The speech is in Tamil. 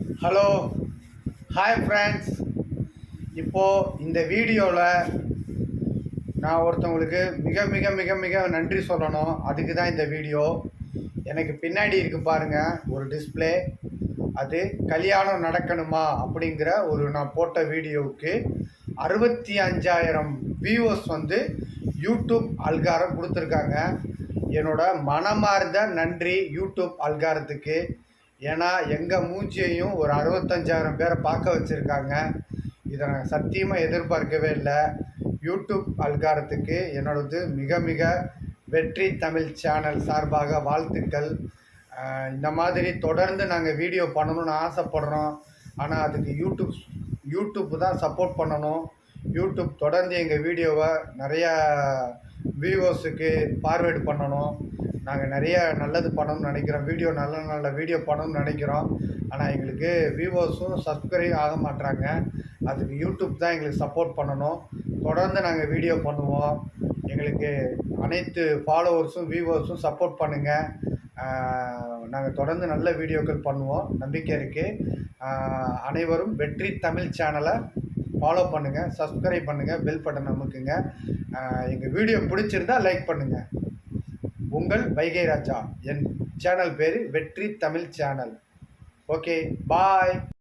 ஹலோ ஹாய் ஃப்ரெண்ட்ஸ் இப்போது இந்த வீடியோவில் நான் ஒருத்தவங்களுக்கு மிக மிக மிக மிக நன்றி சொல்லணும். அதுக்கு தான் இந்த வீடியோ. எனக்கு பின்னாடி இருக்குது பாருங்கள் ஒரு டிஸ்ப்ளே அது கல்யாணம் நடக்கணுமா அப்படிங்கிற ஒரு நான் போட்ட வீடியோவுக்கு அறுபத்தி அஞ்சாயிரம் வியூவர்ஸ் வந்து யூடியூப் அல்காரம் கொடுத்துருக்காங்க. என்னோட மனமார்ந்த நன்றி யூடியூப் அல்காரத்துக்கு ஏன்னா எங்கள் மூஞ்சியையும் ஒரு அறுபத்தஞ்சாயிரம் பேரை பார்க்க வச்சுருக்காங்க. இதை நான் சத்தியமாக எதிர்பார்க்கவே இல்லை. யூடியூப் அல்காரத்துக்கு என்னோடது மிக மிக வெற்றி தமிழ் சேனல் சார்பாக வாழ்த்துக்கள். இந்த மாதிரி தொடர்ந்து நாங்கள் வீடியோ பண்ணணும்னு ஆசைப்படுறோம். ஆனால் அதுக்கு யூடியூப் யூடியூப் தான் சப்போர்ட் பண்ணணும். யூடியூப் தொடர்ந்து எங்கள் வீடியோவை நிறையா வியூவர்ஸுக்கு பார்வேர்டு பண்ணணும். நாங்கள் நிறைய நல்லது பண்ணணும்னு நினைக்கிறோம். வீடியோ நல்ல நல்ல வீடியோ பண்ணணும்னு நினைக்கிறோம். ஆனால் எங்களுக்கு வியூவர்ஸும் சப்ஸ்கிரைப் ஆக மாட்றாங்க. அதுக்கு யூடியூப் தான் எங்களுக்கு சப்போர்ட் பண்ணணும். தொடர்ந்து நாங்கள் வீடியோ பண்ணுவோம். எங்களுக்கு அனைத்து ஃபாலோவர்ஸும் வியூவர்ஸும் சப்போர்ட் பண்ணுங்கள் நாங்கள் தொடர்ந்து நல்ல வீடியோக்கள் பண்ணுவோம். நம்பிக்கை இருக்குது அனைவரும் வெற்றி தமிழ் சேனலை ஃபாலோ பண்ணுங்கள் சப்ஸ்கிரைப் பண்ணுங்கள் பெல் பட்டன் அமுக்குங்க. எங்கள் வீடியோ பிடிச்சிருந்தா லைக் பண்ணுங்கள் உங்கள் வைகை ராஜா என் சேனல் பேர் வெற்றி தமிழ் சேனல். Okay bye.